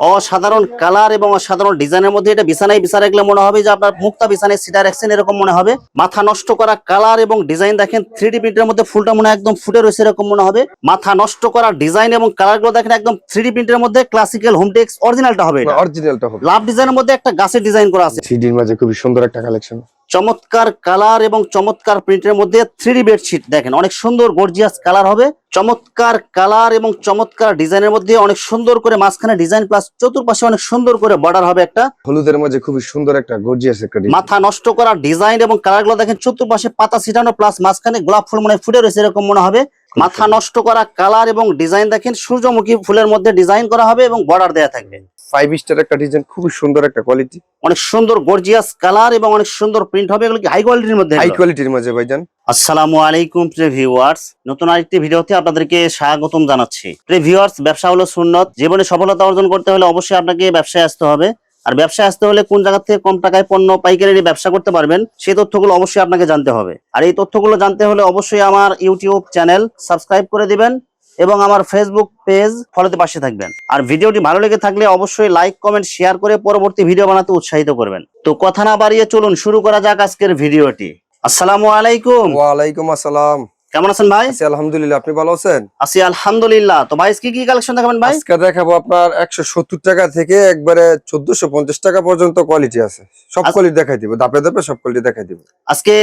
অসাধারণ কালার এবং অসাধারণ ডিজাইনের মধ্যে এটা বিছানায় বিছানা রাখলে মনে হবে যে আপনার মুক্তা বিছানায় সিটার রাখছেন এরকম মনে হবে। মাথা নষ্ট করা কালার এবং ডিজাইন দেখেন থ্রি ডি প্রিন্টের মধ্যে ফুলটা মনে হয় একদম ফুটে রয়েছে এরকম মনে হবে। মাথা নষ্ট করা ডিজাইন এবং কালারগুলো দেখেন একদম থ্রি ডি প্রিন্টের মধ্যে ক্লাসিক্যাল হোমটেক্স অরিজিনালটা হবে অরিজিনালটা হবে। লাভ ডিজাইনের মধ্যে একটা গাছের ডিজাইন করা আছে। থ্রিডির মাঝে খুবই সুন্দর একটা কালেকশন চমৎকার কালার এবং চমৎকার প্রিন্টের মধ্যে থ্রি বেডশিট দেখেন অনেক সুন্দর গর্জিয়াস কালার হবে। চমৎকার কালার এবং চমৎকার ডিজাইনের মধ্যে অনেক সুন্দর করে মাঝখানে ডিজাইন প্লাস চতুর্পাশে অনেক সুন্দর করে বর্ডার হবে একটা। হলুদের মধ্যে খুবই সুন্দর একটা গর্জিয়াস একটা মাথা নষ্ট করা ডিজাইন এবং কালারগুলো দেখেন চতুর্পাশে পাতা ছিটানো প্লাস মাঝখানে গোলাপ ফুল মনে হয় ফুটে রয়েছে এরকম মনে হবে। মাথা নষ্ট করা কালার এবং ডিজাইন দেখেন সূর্যমুখী ফুলের মধ্যে ডিজাইন করা হবে এবং বর্ডার দেয়া থাকবে। ফাইভ স্টার একটা ডিজাইন খুবই সুন্দর একটা কোয়ালিটি অনেক সুন্দর গর্জিয়াস কালার এবং অনেক সুন্দর প্রিন্ট হবে এগুলো কি হাই কোয়ালিটির মধ্যে হাই? কোয়ালিটির মাঝে ভাইজান। আসসালামু আলাইকুম প্রিয় ভিউয়ার্স নতুন আরেকটি ভিডিওতে আপনাদেরকে স্বাগতম জানাচ্ছি। প্রিয় ভিউয়ার্স ব্যবসা হলো সুন্নত। জীবনে সফলতা অর্জন করতে হলে অবশ্যই আপনাকে ব্যবসায় আসতে হবে। আর ব্যবসায় আসতে হলে কোন জায়গা থেকে কম টাকায় পণ্য পাইকারি ব্যবসা করতে পারবেন, সেই তথ্যগুলো অবশ্যই আপনাকে জানতে হবে। আর এই তথ্যগুলো জানতে হলে অবশ্যই আমার ইউটিউব চ্যানেল সাবস্ক্রাইব করে দিবেন এবং আমার ফেসবুক পেজ ফলোতে পাশে থাকবেন। আর ভিডিওটি ভালো লেগে থাকলে অবশ্যই লাইক, কমেন্ট, শেয়ার করে পরবর্তী ভিডিও বানাতে উৎসাহিত করবেন। তো কথা না বাড়িয়ে চলুন, শুরু করা যাক আজকের ভিডিওটি। আসসালামু আলাইকুম। ওয়ালাইকুম আসসালাম। কেমন আছেন ভাই? আছি আলহামদুলিল্লাহ আপনি ভালো আছেন? আছি আলহামদুলিল্লাহ। তো ভাই কি কি কালেকশন দেখাবেন ভাই? আজকে দেখাবো আপনার একশো সত্তর টাকা থেকে একবারে চোদ্দশো পঞ্চাশ টাকা পর্যন্ত কোয়ালিটি আছে। সব। কোয়ালিটি দেখাই দিব দাপে দাপে সব কোয়ালিটি দেখাই দিব। আজকে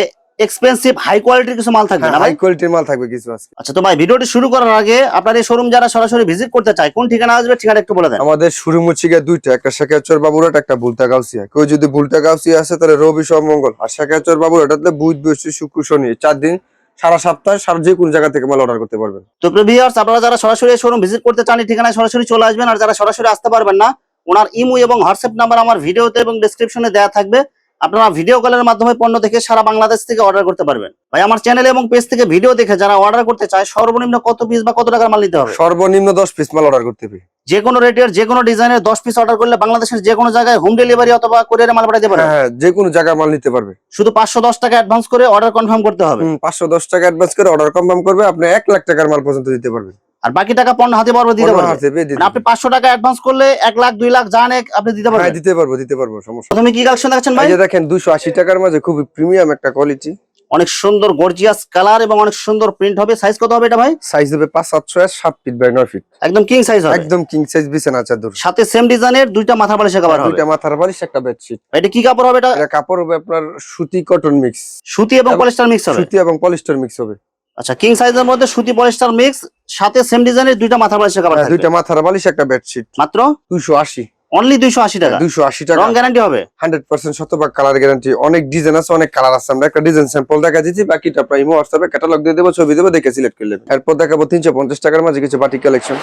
এক্সপেন্সিভ হাই কোয়ালিটির কিছু মাল থাকবে না ভাই? হাই কোয়ালিটির মাল থাকবে কিছু আজকে। আচ্ছা তো ভাই ভিডিওটি শুরু করার আগে আপনার এই শোরুম যারা সরাসরি ভিজিট করতে চায় কোন ঠিকানা আসবে ঠিকানা একটু বলে দেন। আমাদের শুরু মুচিকা দুইটা একটা শেখাচর বাবুরাট একটা ভুলতা গাউসিয়া কেউ যদি ভুলতা গাউসিয়া আছে তাহলে রবি সব মঙ্গল আর শেখাচর বাবুরাটাতে বুধ বৃহস্পতি শুক্র শনি চার দিন সারা সপ্তাহে সারা যে কোনো জায়গা থেকে মাল অর্ডার করতে পারবেন। তো ভিউয়ার্স আপনারা যারা সরাসরি শোরুম ভিজিট করতে চান ঠিকানায় সরাসরি চলে আসবেন। আর যারা সরাসরি আসতে পারবেন না, ওনার ইমো এবং হোয়াটসঅ্যাপ নাম্বার আমার ভিডিওতে এবং ডেসক্রিপশনে দেওয়া থাকবে। আপনারা ভিডিও কলের মাধ্যমে পণ্য দেখে সারা বাংলাদেশ থেকে অর্ডার করতে পারবেন। ভাই আমার চ্যানেল এবং পেজ থেকে ভিডিও দেখে যারা অর্ডার করতে চায় সর্বনিম্ন কত পিস বা কত টাকার মাল নিতে হবে? সর্বনিম্ন দশ পিস মাল অর্ডার করতে হবে। যে কোনো রেটের যে কোনো ডিজাইনের দশ পিস অর্ডার করলে বাংলাদেশের যে কোনো জায়গায় হোম ডেলিভারি অথবা কোরিয়ারে মাল পাঠাতে পারবে। হ্যাঁ যে কোনো জায়গায় মাল নিতে পারবে। শুধু পাঁচশো দশ টাকা অ্যাডভান্স করে অর্ডার কনফার্ম করতে হবে। পাঁচশো দশ টাকা অ্যাডভান্স করে অর্ডার কনফার্ম করবে আপনি এক লাখ টাকার মাল পর্যন্ত দিতে পারবেন। আর বাকি টাকা পণ্য হাতে পারবে দিতে পারবে। মানে আপনি পাঁচশো টাকা অ্যাডভান্স করলে এক লাখ দুই লাখ জান আপনি দিতে হ্যাঁ পারবেন দিতে পারব দিতে পারব সমস্যা প্রথমে কি কালেকশন দেখাচ্ছেন ভাই? দেখেন দুশো আশি টাকার মাঝে খুবই প্রিমিয়াম একটা কোয়ালিটি অনেক সুন্দর গর্জিয়াস কালার এবং অনেক সুন্দর প্রিন্ট হবে। সাইজ কত হবে এটা ভাই? সাইজ হবে পাঁচ সাতশো আর সাত ফিট বাই নয় ফিট একদম কিং সাইজ হবে। একদম কিং সাইজ বিছানা চাদর সাথে সেম ডিজাইনের দুইটা মাথা বালিশের কাভার হবে। দুইটা মাথার বালিশ একটা বেডশিট এটা কি কাপড় হবে এটা? এটা কাপড় হবে আপনার সুতি কটন মিক্স সুতি এবং এবং পলিস্টার মিক্স হবে। সুতি এবং পলিস্টার মিক্স হবে। আচ্ছা কিং সাইজের মধ্যে সুতি পলিস্টার মিক্স সাথে সেম ডিজাইনের দুইটা মাথা বালিশের কাভার হ্যাঁ, দুইটা মাথার বালিশ একটা বেডশিট মাত্র? দুইশো আশি। অনলি দুইশো আশি টাকা? দুইশো আশি টাকা। রং গ্যারান্টি হবে? হান্ড্রেড পার্সেন্ট শতভাগ কালার গ্যারান্টি অনেক ডিজাইন আছে অনেক কালার আছে। আমরা একটা ডিজাইন স্যাম্পল দেখা দিচ্ছি বাকিটা প্রাইম হোয়াটসঅ্যাপে ক্যাটালগ দিয়ে দেবো ছবি দেবো দেখে সিলেক্ট করে নেবেন এরপর দেখাবো তিনশো পঞ্চাশ টাকার মাঝে কিছু বাটিক কালেকশন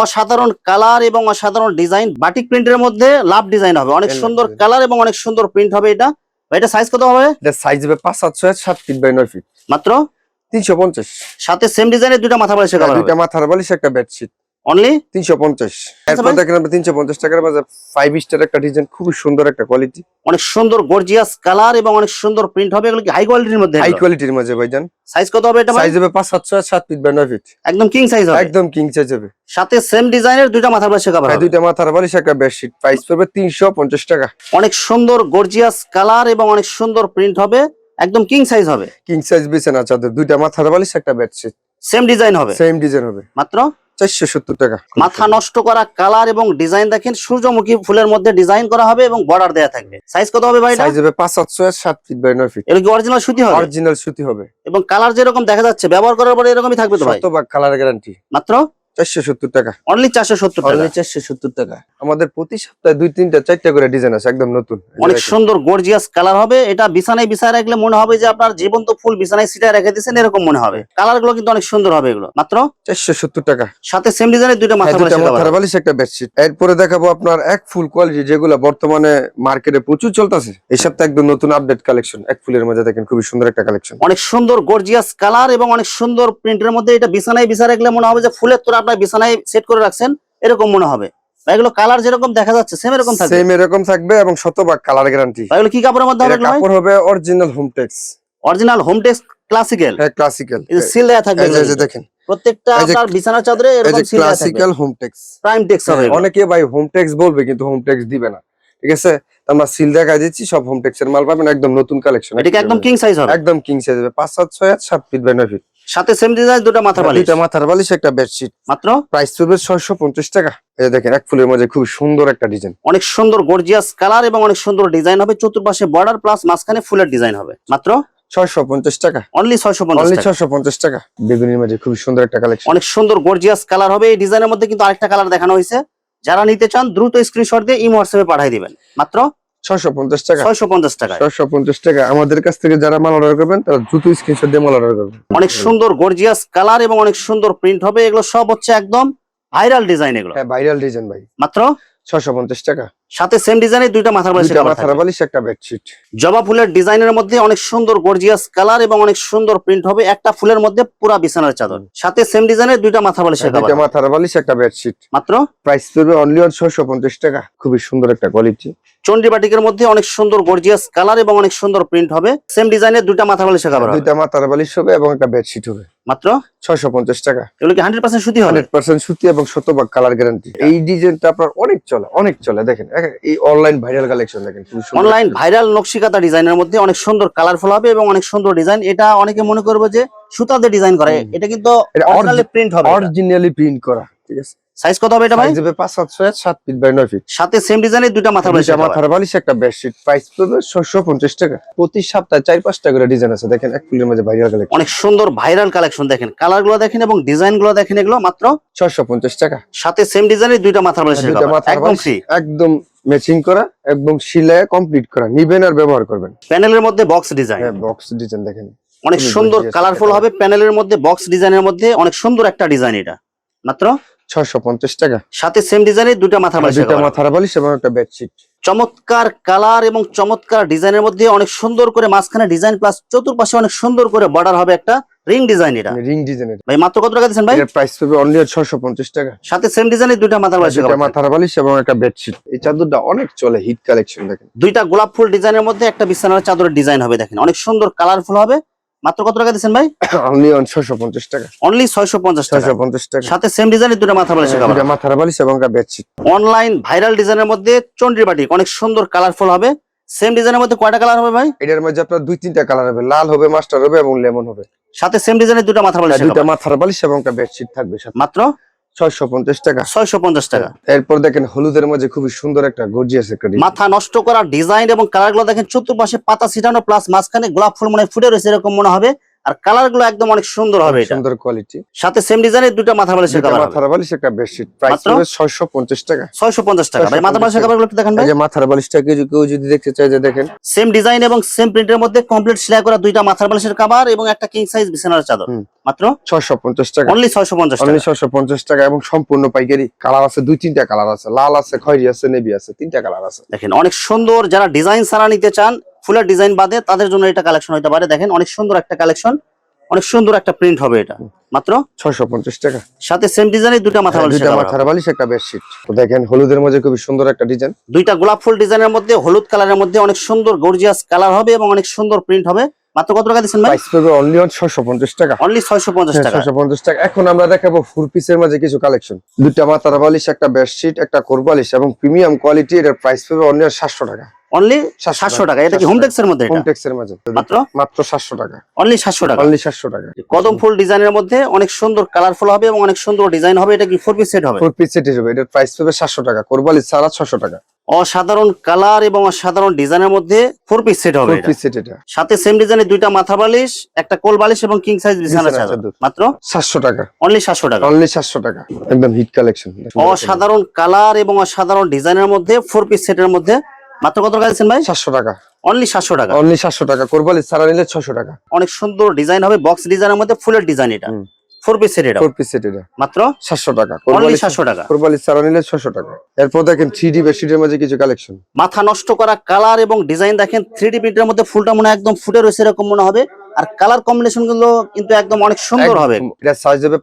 অসাধারণ কালার এবং অসাধারণ ডিজাইন বাটিক প্রিন্টের মধ্যে লাভ ডিজাইন হবে। অনেক সুন্দর কালার এবং অনেক সুন্দর প্রিন্ট হবে এটা। এটা সাইজ কত হবে? এটা সাইজ হবে পাঁচ সাতশো আর সাত ফিট বাই নয় ফিট মাত্র? তিনশো পঞ্চাশ। সাথে সেম ডিজাইনের দুইটা মাথা বালিশের কাভার দুইটা মাথার বালিশ একটা বেডশিট অনলি তিনশো পঞ্চাশ। এরপর দেখেন আমরা তিনশো পঞ্চাশ টাকার মাঝে ফাইভ স্টার একটা ডিজাইন খুবই সুন্দর একটা কোয়ালিটি অনেক সুন্দর গর্জিয়াস কালার এবং অনেক সুন্দর প্রিন্ট হবে এগুলো কি হাই কোয়ালিটির মধ্যে হাই কোয়ালিটির মাঝে ভাইজান। সাইজ কত হবে এটা সাইজ হবে পাঁচ সাতশো সাত ফিট নয় ফিট একদম কিং সাইজ হবে। একদম কিং সাইজ হবে। সাথে সেম ডিজাইনের দুইটা মাথা বালিশের কাভার হ্যাঁ, দুইটা মাথার বালিশ একটা বেডশিট প্রাইস পড়বে তিনশো পঞ্চাশ টাকা। অনেক সুন্দর গর্জিয়াস কালার এবং অনেক সুন্দর প্রিন্ট হবে। একদম কিং সাইজ হবে। কিং সাইজ বিছানা চাদর দুইটা মাথার বালিশ একটা বেডশিট সেম ডিজাইন হবে। সেম ডিজাইন হবে। মাত্র? চারশো সত্তর টাকা। মাথা নষ্ট করা কালার এবং ডিজাইন দেখেন সূর্যমুখী ফুলের মধ্যে ডিজাইন করা হবে এবং বর্ডার দেয়া থাকবে। সাইজ কত হবে ভাই সাইজ হবে পাঁচ সাতশো আর সাত ফিট বাই নয় ফিট এগুলো কি অরিজিনাল সুতি হবে? অরিজিনাল সুতি হবে। এবং কালার যেরকম দেখা যাচ্ছে ব্যবহার করার পরে এরকমই থাকবে তো ভাই? শতভাগ কালার গ্যারান্টি মাত্র? চারশো সত্তর টাকা। অনলি চারশো সত্তর টাকা। চারশো সত্তর টাকা। আমাদের প্রতি সপ্তাহে দুই তিনটা চারটা করে ডিজাইন আছে একদম নতুন। অনেক সুন্দর গর্জিয়াস কালার হবে। এটা বিছানায় বিছায় রাখলে মনে হবে যে আপনার জীবন্ত ফুল বিছানায় সিটায় রেখে দিয়েছেন এরকম মনে হবে। কালারগুলো কিন্তু অনেক সুন্দর হবে এগুলো। মাত্র চারশো সত্তর টাকা। সাথে সেম ডিজাইনের দুইটা মাথা। বালিশ একটা বেডশিট এরপরে দেখাবো আপনার এক ফুল কোয়ালিটি যেগুলো বর্তমানে মার্কেটে প্রচুর চলতেছে। এই সপ্তাহে একদম নতুন আপডেট কালেকশন এক ফুলের মধ্যে দেখেন খুবই সুন্দর একটা কালেকশন অনেক সুন্দর গর্জিয়াস কালার এবং অনেক সুন্দর প্রিন্টের মধ্যে এটা বিছানায় বিছায় রাখলে মনে হবে যে ফুলের তোরা আপনার বিছানায় সেট করে রাখছেন এরকম মনে হবে। এগুলো কালার যেরকম দেখা যাচ্ছে সেম এরকম থাকবে? সেম এরকম থাকবে এবং শতভাগ কালার গ্যারান্টি এগুলো কি কাপড়ের মধ্যে হবে কাপড় হবে অরিজিনাল হোমটেক্স অরিজিনাল ক্লাসিক্যাল হ্যাঁ ক্লাসিক্যাল সিল দেয়া থাকবে এই যে- দেখেন। প্রত্যেকটা আপনার বিছানার চাদরে এই এরকম সিল থাকবে। ক্লাসিক্যাল হোম প্রাইম টেক্স হবে অনেকে ভাই বলবে কিন্তু দিবে না। ঠিক আছে? আমরা সিল দেখা দিচ্ছি সব হোম ট্যাক্স এর মাল পাবেন একদম নতুন কালেকশন এটা একদম কিং সাইজ হবে? একদম কিং সাইজ হবে। পাঁচ সাত ছয় আট সাত ফিট বাই ফিট সাথে সেম ডিজাইন দুটো মাথা বালিশ? দুইটা মাথার বালিশ একটা বেডশিট মাত্র? প্রাইস ছয়শো পঞ্চাশ টাকা। এই দেখেন এক ফুলের মধ্যে খুব সুন্দর একটা ডিজাইন অনেক সুন্দর গর্জিয়াস কালার এবং অনেক সুন্দর ডিজাইন হবে। চতুর্পাশে বর্ডার প্লাস মাঝখানে ফুলের ডিজাইন হবে। মাত্র? ছয়শো পঞ্চাশ টাকা। অনলি ছয়শো পঞ্চাশ অনলি টাকা। ছয়শো পঞ্চাশ টাকা। বেগুনির মাঝে খুব সুন্দর একটা কালেকশন অনেক সুন্দর গর্জিয়াস কালার হবে। এই ডিজাইনের মধ্যে কিন্তু আরেকটা কালার দেখানো হয়েছে। যারা নিতে চান দ্রুত স্ক্রিনশট দিয়ে ইমো হোয়াটসঅ্যাপে পাঠিয়ে দিবেন। মাত্র? ছয়শো পঞ্চাশ টাকা। ছয়শো পঞ্চাশ টাকায়। ছয়শো পঞ্চাশ টাকা। আমাদের কাছ থেকে যারা মাল অর্ডার করবেন তারা দ্রুত স্ক্রিনশট দিয়ে মাল অর্ডার করবেন। অনেক সুন্দর গর্জিয়াস কালার এবং অনেক সুন্দর প্রিন্ট হবে। এগুলো সব হচ্ছে একদম ভাইরাল ডিজাইন এগুলো। হ্যাঁ ভাইরাল ডিজাইন ভাই। মাত্র? ছয়শো পঞ্চাশ টাকা। সাথে সেম ডিজাইনের দুইটা মাথার বালিশ দুইটা মাথার বালিশ একটা বেডশিট জবা ফুলের ডিজাইনের মধ্যে অনেক সুন্দর গর্জিয়াস কালার এবং অনেক সুন্দর প্রিন্ট হবে। একটা ফুলের মধ্যে পুরা বিছানার চাদর। সাথে সেম ডিজাইনের দুইটা মাথা দুইটা কভার মাথার বালিশ একটা বেডশিট মাত্র? প্রাইস পড়বে অনলি অন ছয়শো পঞ্চাশ টাকা। খুবই সুন্দর একটা কোয়ালিটি চন্ডি বাটিকের মধ্যে অনেক সুন্দর গর্জিয়াস কালার এবং অনেক সুন্দর প্রিন্ট হবে। সেম ডিজাইনের দুইটা মাথা কভার হবে। দুইটা মাথার বালিশ হবে এবং একটা বেডশিট হবে। মাত্র? ছয়শো পঞ্চাশ টাকা। এগুলো কি হান্ড্রেড পার্সেন্ট সুতি হবে? হান্ড্রেড পার্সেন্ট সুতি এবং শতভাগ কালার গ্যারান্টি এই ডিজাইনটা আপনার অনেক চলে অনেক চলে। দেখেন এই অনলাইন ভাইরাল কালেকশন দেখেন অনলাইন ভাইরাল নকশিকাতা ডিজাইনের মধ্যে অনেক সুন্দর কালারফুল হবে এবং অনেক সুন্দর ডিজাইন এটা অনেকে মনে করবে যে সুতাতে ডিজাইন করে। এটা কিন্তু অরিজিনালি প্রিন্ট হবে অরিজিনালি প্রিন্ট করা ঠিক আছে? সাইজ কত হবে এটা ভাই? সাইজ হবে পাঁচ সাত ছয় সাত ফিট বাই নয় ফিট সাথে সেম ডিজাইনের দুইটা মাথা বালিশ দুইটা মাথার বালিশ একটা বেডশিট প্রাইস পড়বে ছয়শো পঞ্চাশ টাকা। প্রতি সপ্তাহে চার পাঁচটা করে ডিজাইন আছে। দেখেন এক ফুলের মধ্যে ভাইরাল কালেকশন অনেক সুন্দর ভাইরাল কালেকশন দেখেন। কালারগুলো দেখেন এবং ডিজাইনগুলো দেখেন এগুলো মাত্র ছয়শো পঞ্চাশ টাকা। সাথে সেম ডিজাইনের দুটো মাথা বালিশের দুইটা cover, মাথার একদম বালিশ ফ্রি একদম ম্যাচিং করা একদম সিলায় কমপ্লিট করা। নিবেন আর ব্যবহার করবেন। প্যানেলের মধ্যে বক্স ডিজাইন হ্যাঁ বক্স ডিজাইন দেখেন। অনেক সুন্দর কালারফুল হবে প্যানেলের মধ্যে বক্স ডিজাইনের মধ্যে অনেক সুন্দর একটা ডিজাইন এটা। মাত্র ছয়শো পঞ্চাশ টাকা। সাথে সেম ডিজাইনের দুইটা মাথা বালিশের দুইটা cover। মাথার বালিশ এবং একটা বেডশিট চমৎকার কালার এবং চমৎকার ডিজাইনের মধ্যে অনেক সুন্দর করে মাঝখানে ডিজাইন প্লাস চতুর্পাশে অনেক সুন্দর করে বর্ডার হবে একটা রিং ডিজাইন এটা রিং ডিজাইনের ভাই মাত্র কত টাকা দিচ্ছেন ভাই? এর প্রাইস পড়বে অনলি ছয়শো পঞ্চাশ টাকা। সাথে সেম ডিজাইনের দুইটা মাথা বালিশের দুইটা cover। মাথার বালিশ এবং একটা বেডশিট এই চাদরটা অনেক চলে হিট কালেকশন দেখেন। দুইটা গোলাপ ফুল ডিজাইনের মধ্যে একটা বিছানার চাদরের ডিজাইন হবে দেখেন। অনেক সুন্দর কালারফুল হবে। মাত্র কত টাকা দিচ্ছেন ভাই? অনলি অন ছয়শো পঞ্চাশ টাকা। অনলি ছয়শো পঞ্চাশ টাকা। ছয়শো পঞ্চাশ টাকা। সাথে সেম ডিজাইনের দুটো মাথা বালিশ cover। দুটো মাথার বালিশ এবং কা বেডশিট অনলাইন ভাইরাল ডিজাইনের মধ্যে চন্ড্রি বাটিক অনেক সুন্দর কালারফুল হবে। সেম ডিজাইনের মধ্যে কয়টা কালার হবে ভাই? এটার মধ্যে আপনার দুই তিনটা কালার হবে। লাল হবে মাস্টার হবে এবং লেমন হবে। সাথে সেম ডিজাইনের দুটো মাথা বালিশ দুটো। মাথার বালিশ এবং একটা বেডশিট থাকবে সাথে। মাত্র? ছয়শো পঞ্চাশ টাকা। ছয়শো পঞ্চাশ টাকা। এরপর দেখেন হলুদের মধ্যে খুবই সুন্দর একটা গর্জিয়াস একটা মাথা নষ্ট করা ডিজাইন এবং কালারগুলো দেখেন চতুর্পাশে পাতা ছিটানো প্লাস মাঝখানে গোলাপ ফুল মনে হয় ফুটে রয়েছে এরকম মনে হবে। আর কালারগুলো একদম অনেক সুন্দর হবে এটা। সুন্দর কোয়ালিটি সাথে সেম ডিজাইনের দুটো মাথা বালিশের দুইটা কালার মাথার বালিশ একটা বেডশিট প্রাইস? হবে ছয়শো পঞ্চাশ টাকা। ছয়শো পঞ্চাশ টাকা। ভাই মাথা বালিশের কালারগুলো একটু দেখেন ভাই। এই যে মাথার বালিশটা কেউ কেউ যদি দেখতে চায় যে দেখেন। সেম ডিজাইন এবং সেম প্রিন্টের মধ্যে কমপ্লিট সেলাই করা দুইটা মাথার বালিশের কভার এবং একটা কিং সাইজ বিছানার চাদর। মাত্র? ছয়শো পঞ্চাশ টাকা। অনলি ছয়শো পঞ্চাশ অনলি টাকা ছয়শো পঞ্চাশ টাকা এবং সম্পূর্ণ পাইকারি। কালার আছে দুই তিনটা কালার আছে। লাল আছে খয়েরি আছে নেভি আছে তিনটা কালার আছে। দেখেন অনেক সুন্দর যারা ডিজাইন সারা নিতে চান ফুলের ডিজাইন বাদে তাদের জন্য এটা কালেকশন হতে পারে। দেখেন অনেক সুন্দর একটা কালেকশন অনেক সুন্দর একটা প্রিন্ট হবে এটা। মাত্র ছয়শো পঞ্চাশ টাকা। সাথে সেম ডিজাইনের দুইটা মাথা হ্যাঁ, বালিশের দুইটা cover মাথার বালিশ একটা বেডশিট তো দেখেন হলুদের মধ্যে খুবই সুন্দর একটা ডিজাইন দুইটা গোলাপ ফুল ডিজাইনের মধ্যে হলুদ কালারের মধ্যে অনেক সুন্দর গর্জিয়াস কালার হবে এবং অনেক সুন্দর প্রিন্ট হবে। মাত্র কত টাকা দিচ্ছেন ভাই? প্রাইস পড়বে অনলি অন ছয়শো পঞ্চাশ টাকা। অনলি ছয়শো পঞ্চাশ টাকা। ছয়শো পঞ্চাশ টাকা। এখন আমরা দেখাবো ফুল পিসের মাঝে কিছু কালেকশন দুইটা মাথার বালিশ একটা বেডশিট একটা কোরবালিশ এবং প্রিমিয়াম কোয়ালিটি এটার প্রাইস পড়বে অনলি সাতশো টাকা। অনলি 700 টাকা। এটা কি হোম টেক্সের মধ্যে এটা? এর মাঝে মাত্র? মাত্র সাতশো টাকা। অনলি সাতশো টাকা? অনলি সাতশো টাকা। কদম ফুল ডিজাইনের মধ্যে অনেক সুন্দর কালারফুল হবে এবং অনেক সুন্দর ডিজাইন হবে। এটা কি ফোর পিস সেট হবে? ফোর পিস সেট হবে। এটার প্রাইস পড়বে সাতশো টাকা। কোরবালিশ ছাড়া ছশো টাকা। অসাধারণ কালার এবং অসাধারণ ডিজাইনের মধ্যে ফোর পিস সেট হবে পিস সেট এটা। সাথে সেম ডিজাইনের দুইটা মাথা বালিশ একটা কোল বালিশ এবং কিং সাইজ বিছানা চাদর। মাত্র? সাতশো টাকা। অনলি সাতশো টাকা। অনলি সাতশো টাকা। একদম হিট কালেকশন অসাধারণ কালার এবং অসাধারণ ডিজাইনের মধ্যে ফোর পিস সেটের মধ্যে মাত্র কত টাকা দিচ্ছেন ভাই? সাতশো টাকা। অনলি সাতশো টাকা। অনলি সাতশো টাকা। কোরবালিশ ছাড়া নিলে ছশো টাকা। অনেক সুন্দর ডিজাইন হবে বক্স ডিজাইনের মধ্যে ফুলের ডিজাইন এটা। হুম। ফোর পিস সেট এটা। ফোর পিস সেট এটা। মাত্র সাতশো টাকা। অনলি কোরবালিশ সাতশো টাকা। নিলে টাকা। এরপর দেখেন বেডশিটের মাঝে কিছু কালেকশন মাথা নষ্ট করা কালার এবং ডিজাইন দেখেন থ্রি ডি প্রিন্টের মধ্যে ফুলটা মনে হয় একদম ফুটে রয়েছে এরকম মনে হবে। আর কালার কম্বিনেশনগুলো কিন্তু একদম অনেক সুন্দর হবে। এটা সাইজ হবে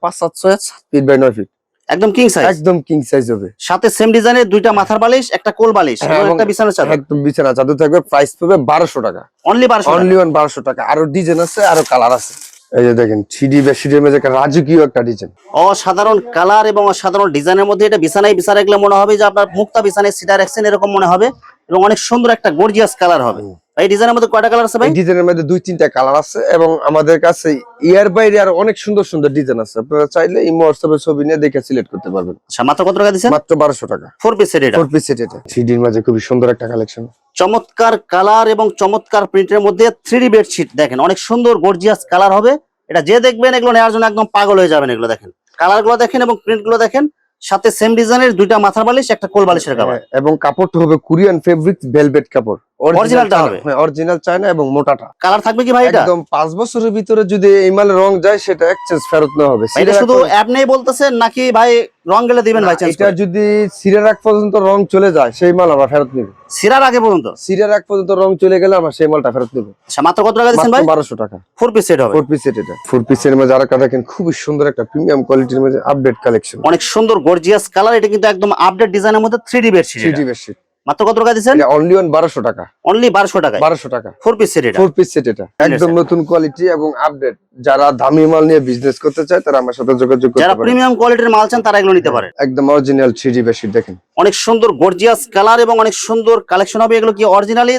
ফিট বাই নয় ফিট একদম কিং সাইজ একদম কিং সাইজ হবে। সাথে সেম ডিজাইনের দুইটা মাথার বালিশ একটা কোল বালিশ হ্যাঁ, একটা বিছানার চাদর। একদম বিছানা চাদর থাকবে প্রাইস পাবে বারোশো টাকা। অনলি বারোশো অনলি ওয়ান বারোশো টাকা। আরও ডিজাইন আছে আরও কালার আছে। এই যে দেখেন থ্রি বেডশিটের মধ্যে একটা রাজকীয় একটা ডিজাইন অসাধারণ কালার এবং অসাধারণ ডিজাইনের মধ্যে এটা বিছানায় বিছানা রাখলে মনে হবে যে আপনার মুক্তা বিছানায় সিটার রাখছেন এরকম মনে হবে এবং অনেক সুন্দর একটা গর্জিয়াস কালার হবে। এই ডিজাইনের মধ্যে কয়টা কালার আছে ভাই? ডিজাইনের মধ্যে দুই তিনটা কালার আছে এবং আমাদের কাছে ইয়ার বাইরে আর অনেক সুন্দর সুন্দর ডিজাইন আছে। আপনারা চাইলে এই হোয়াটসঅ্যাপে ছবি নিয়ে দেখে সিলেক্ট করতে পারবেন। আচ্ছা মাত্র কত টাকা দিচ্ছেন? মাত্র বারোশো টাকা। ফোর পিস সেট এটা? ফোর পিস সেট এটা। থ্রি ডির মাঝে খুবই সুন্দর একটা কালেকশন চমৎকার কালার এবং চমৎকার প্রিন্টের মধ্যে থ্রি বেডশিট দেখেন অনেক সুন্দর গর্জিয়াস কালার হবে। এটা যে দেখবেন এগুলো নেওয়ার জন্য একদম পাগল হয়ে যাবেন এগুলো দেখেন। কালারগুলো দেখেন এবং প্রিন্টগুলো দেখেন সাথে সেম ডিজাইনের দুইটা মাথার বালিশ একটা কোল বালিশের কাভার। হ্যাঁ, এবং কাপড়টা হবে কোরিয়ান ফেব্রিক ভেলভেট কাপড়। Originalটা হবে? হ্যাঁ অরিজিনাল চায়না এবং মোটাটা। কালার থাকবে কি ভাই এটা? একদম পাঁচ বছরের ভিতরে যদি এই মালের রং যায় সেটা এক্সচেঞ্জ ফেরত নেওয়া হবে। এটা শুধু অ্যাপ নেই বলতেছেন নাকি ভাই রং গেলে দিবেন ভাই চেঞ্জ এটা যদি সিরের আগ পর্যন্ত রং চলে যায় সেই মাল আমরা ফেরত নিব। সিরার আগে পর্যন্ত? সিরের আগ পর্যন্ত রং চলে গেলে আমরা সেই মালটা ফেরত নিব। আচ্ছা মাত্র কত টাকা দিচ্ছেন ভাই? বারোশো টাকা। ফোর পিস সেট হবে। ফোর পিস সেট এটা। ফোর পিসের মধ্যে আরেকটা দেখেন খুবই সুন্দর একটা প্রিমিয়াম কোয়ালিটির মধ্যে আপডেট কালেকশন অনেক সুন্দর গর্জিয়াস কালার এটা কিন্তু একদম আপডেট ডিজাইনের মধ্যে three D bedsheet three D bedsheet মাত্র কত টাকা দিচ্ছেন? অনলি অন বারোশো টাকা। অনলি বারোশো টাকায়। বারোশো টাকা। ফোর পিস সেট এটা। ফোর পিস সেট এটা। একদম নতুন কোয়ালিটি এবং আপডেট যারা দামি মাল নিয়ে বিজনেস করতে চায় তারা আমার সাথে যোগাযোগ করতে পারে। প্রিমিয়াম কোয়ালিটির মাল চান তারা এগুলো নিতে পারেন একদম অরিজিনাল থ্রি বেডশিট দেখেন। অনেক সুন্দর গর্জিয়াস কালার এবং অনেক সুন্দর কালেকশন হবে। এগুলো কি অরিজিনালি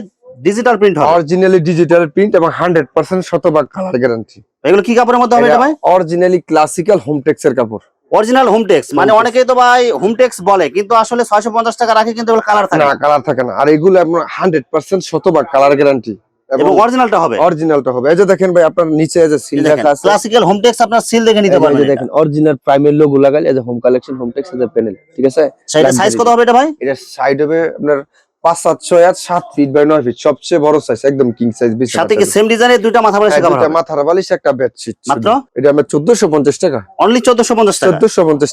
ডিজিটাল প্রিন্ট হবে? অরিজিনালি ডিজিটাল প্রিন্ট এবং হান্ড্রেড পার্সেন্ট শতভাগ কালার গ্যারান্টি এগুলো কি কাপড়ের মধ্যে হবে এটা ভাই? অরিজিনালি ক্লাসিক্যাল হোমটেক্স এর কাপড়। অরিজিনাল হোমটেক্স মানে। অনেকেই তো ভাই হোমটেক্স বলে কিন্তু আসলে ছয়শো পঞ্চাশ টাকা রাখে কিন্তু এগুলো কালার থাকে। না কালার থাকে না। আর এগুলো আপনার হান্ড্রেড পার্সেন্ট শতভাগ কালার গ্যারান্টি এবং অরিজিনালটা হবে। অরিজিনালটা হবে। এই যে দেখেন ভাই আপনার নিচে এই যে সিল লেখা আছে। ক্লাসিক্যাল হোমটেক্স আপনার সিল দেখে নিতে যে- এই যে দেখেন অরিজিনাল প্রাইমের লোগো লাগালে এই যে হোম কালেকশন হোমটেক্স এর প্যানেল ঠিক আছে? সাইজ কত হবে এটা ভাই? এটা সাইড হবে আপনার পাঁচ সাত ছয় আট সাত ফিট বাই নয় ফিট সবচেয়ে বড় সাইজ একদম কিং সাইজ সাথে কি সেম ডিজাইনের দুইটা মাথা বালিশ কাভার হবে? মাথার বালিশ একটা বেডশিট মাত্র? এটা আমরা টাকা। অনলি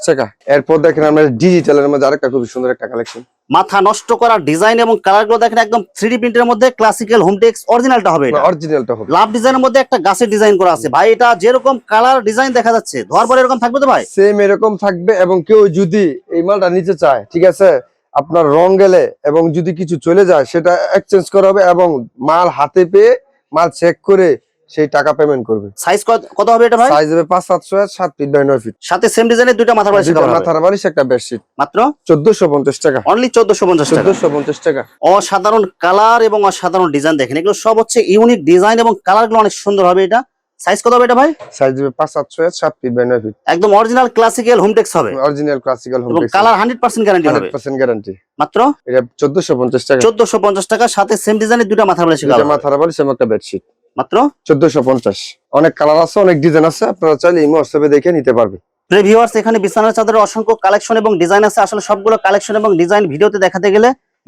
টাকা? এরপর দেখেন আমরা ডিজিটালের মধ্যে আরেকটা খুব সুন্দর একটা কালেকশন মাথা নষ্ট করা ডিজাইন এবং কালারগুলো দেখেন একদম থ্রি প্রিন্টের মধ্যে ক্লাসিক্যাল হোমটেক্স অরিজিনালটা হবে এটা। অরিজিনালটা হবে। লাভ ডিজাইনের মধ্যে একটা গাছের ডিজাইন করা আছে। ভাই এটা যেরকম কালার ডিজাইন দেখা যাচ্ছে ধোয়ার পরে এরকম থাকবে তো ভাই? সেম এরকম থাকবে এবং কেউ যদি এই মালটা নিতে চায় ঠিক আছে? আপনার রং গেলে এবং যদি কিছু চলে যায় সেটা এক্সচেঞ্জ করা হবে এবং মাল হাতে পেয়ে মাল চেক করে সেই টাকা পেমেন্ট করবে। সাইজ কত হবে এটা ভাই? সাইজ হবে পাঁচ সাতশো আর সাত ফিট বাই নয় ফিট সাথে সেম ডিজাইনের দুইটা মাথা বালিশ কাভার মাথার বালিশ একটা বেডশিট মাত্র? চোদ্দশো পঞ্চাশ টাকা। অনলি চোদ্দশো পঞ্চাশ টাকা। চোদ্দশো পঞ্চাশ টাকা। অসাধারণ কালার এবং অসাধারণ ডিজাইন দেখেন। এগুলো সব হচ্ছে ইউনিক ডিজাইন এবং কালারগুলো অনেক সুন্দর হবে এটা। সাইজ কত হবে এটা ভাই? সাইজ হবে পাঁচ সাতশো আর সাত ফিট বাই নয় ফিট একদম অরিজিনাল ক্লাসিক্যাল হোমটেক্স হবে। অরিজিনাল ক্লাসিক্যাল হোম এবং কালার হান্ড্রেড পার্সেন্ট গ্যারান্টি হবে। হান্ড্রেড পার্সেন্ট গ্যারান্টি মাত্র? এটা চোদ্দশো পঞ্চাশ টাকা। চোদ্দশো পঞ্চাশ টাকা সাথে সেম ডিজাইনের দুইটা মাথা বালিশ দুইটা কাভার মাথার বালিশ এবং একটা বেডশিট মাত্র? চোদ্দশো পঞ্চাশ। অনেক কালার আছে অনেক ডিজাইন আছে আপনারা চাইলে এই হোয়াটসঅ্যাপে দেখে নিতে পারবেন ভিউয়ার্স এখানে বিছানার চাদরের অসংখ্য কালেকশন এবং ডিজাইন আছে। আসলে সবগুলো কালেকশন এবং ডিজাইন ভিডিওতে দেখাতে গেলে